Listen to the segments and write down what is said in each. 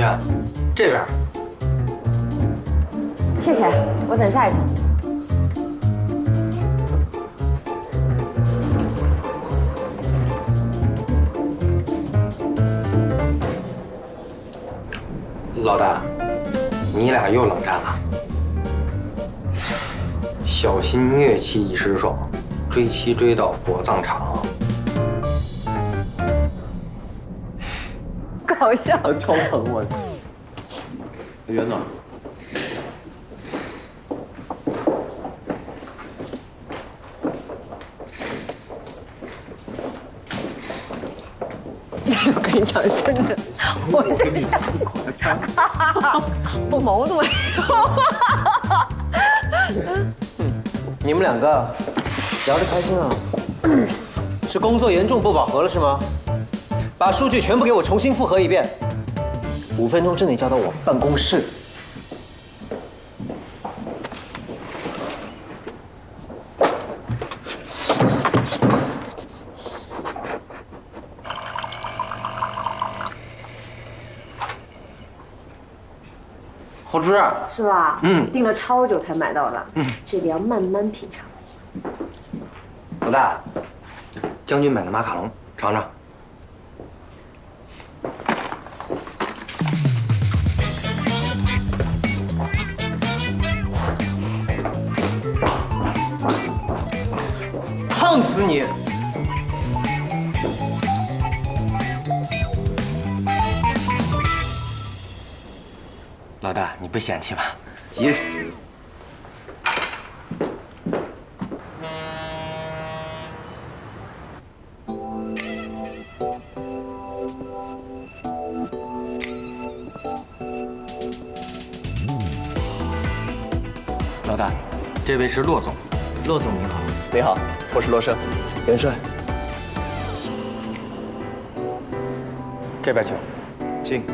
员，这边。谢谢，我等下一趟。老大，你俩又冷战了。小心虐妻一时爽，追妻追到火葬场。搞笑。超疼 我。袁总。我跟你讲，真的，我跟你讲，我毛都没有。你们两个聊得开心啊？是工作严重不饱和了是吗？把数据全部给我重新复核一遍，五分钟之内交到我办公室。好吃，是吧？嗯，订了超久才买到的。嗯，这个要慢慢品尝。老大，将军买的马卡龙，尝尝。烫死你！老大，你不嫌弃吧？噎死！老大，这位是骆总。骆总您好。你好，我是罗生，元帅。这边请，请。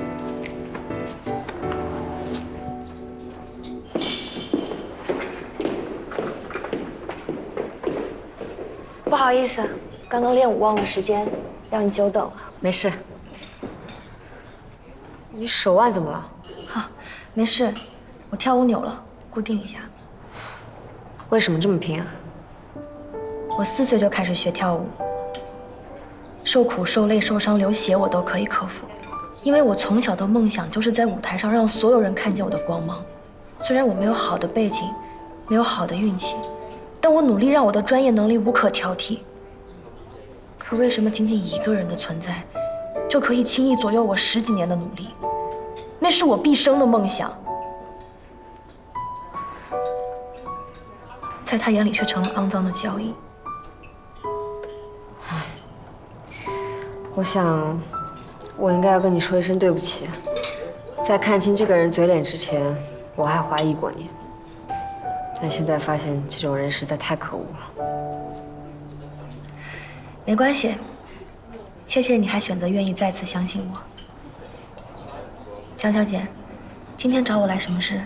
不好意思，刚刚练舞忘了时间，让你久等了。没事。你手腕怎么了？啊，没事，我跳舞扭了，固定一下。为什么这么拼啊？我四岁就开始学跳舞，受苦、受累、受伤、流血我都可以克服，因为我从小的梦想就是在舞台上让所有人看见我的光芒。虽然我没有好的背景，没有好的运气。但我努力让我的专业能力无可挑剔。可为什么仅仅一个人的存在，就可以轻易左右我十几年的努力？那是我毕生的梦想，在他眼里却成了肮脏的交易。唉，我想，我应该要跟你说一声对不起。在看清这个人嘴脸之前，我还怀疑过你。但现在发现这种人实在太可恶了。没关系，谢谢你还选择愿意再次相信我。江小姐，今天找我来什么事？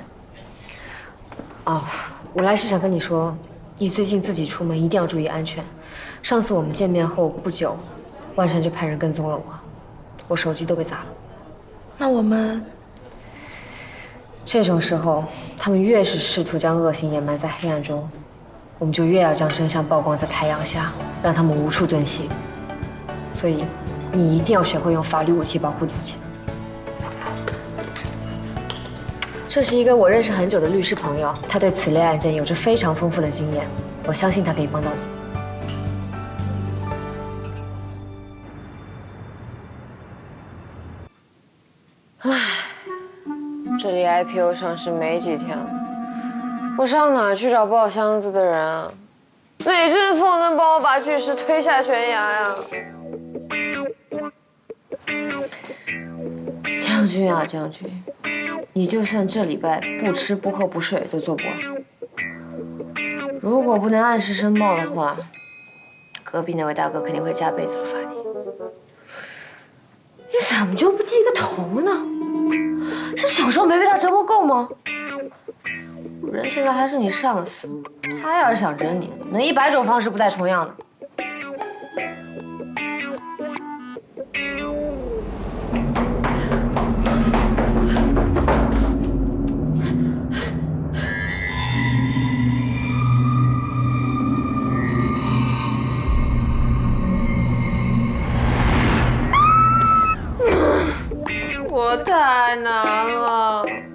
哦，我来是想跟你说，你最近自己出门一定要注意安全。上次我们见面后不久，万山就派人跟踪了我，我手机都被砸了。那我们……这种时候，他们越是试图将恶行掩埋在黑暗中，我们就越要将真相曝光在太阳下，让他们无处遁形。所以，你一定要学会用法律武器保护自己。这是一个我认识很久的律师朋友，他对此类案件有着非常丰富的经验，我相信他可以帮到你。唉，这离 IPO 上市没几天了，我上哪儿去找抱箱子的人啊？哪阵风能帮我把巨石推下悬崖呀？将军啊，将军，你就算这礼拜不吃不喝不睡都做不完。如果不能按时申报的话，隔壁那位大哥肯定会加倍责罚你。你怎么就不低个头呢？是小时候没被他折磨够吗？人现在还是你上司，他要是想整你，能一百种方式不带重样的。我太难了。